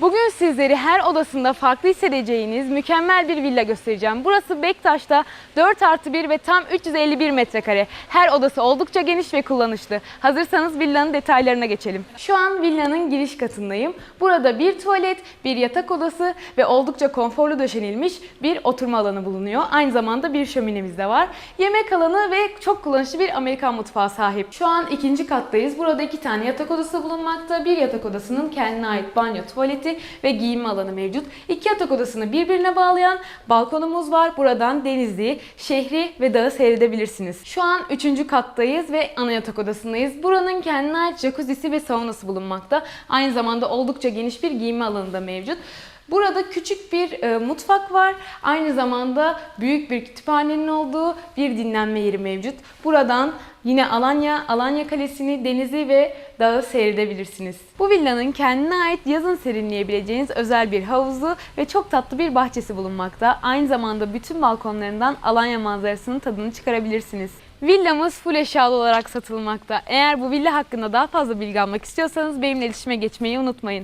Bugün sizleri her odasında farklı hissedeceğiniz mükemmel bir villa göstereceğim. Burası Bektaş'ta 4 artı 1 ve tam 351 metrekare. Her odası oldukça geniş ve kullanışlı. Hazırsanız villanın detaylarına geçelim. Şu an villanın giriş katındayım. Burada bir tuvalet, bir yatak odası ve oldukça konforlu döşenilmiş bir oturma alanı bulunuyor. Aynı zamanda bir şöminemiz de var. Yemek alanı ve çok kullanışlı bir Amerikan mutfağı sahip. Şu an ikinci kattayız. Burada iki tane yatak odası bulunmakta. Bir yatak odasının kendine ait banyo, tuvaleti ve giyinme alanı mevcut. İki yatak odasını birbirine bağlayan balkonumuz var. Buradan Denizli'yi, şehri ve dağı seyredebilirsiniz. Şu an üçüncü kattayız ve ana yatak odasındayız. Buranın kendine ait jacuzzisi ve saunası bulunmakta. Aynı zamanda oldukça geniş bir giyinme alanı da mevcut. Burada küçük bir e, mutfak var. Aynı zamanda büyük bir kütüphanenin olduğu bir dinlenme yeri mevcut. Buradan yine Alanya, Alanya Kalesi'ni, denizi ve dağı seyredebilirsiniz. Bu villanın kendine ait yazın serinleyebileceğiniz özel bir havuzu ve çok tatlı bir bahçesi bulunmakta. Aynı zamanda bütün balkonlarından Alanya manzarasının tadını çıkarabilirsiniz. Villamız full eşyalı olarak satılmakta. Eğer bu villa hakkında daha fazla bilgi almak istiyorsanız benimle iletişime geçmeyi unutmayın.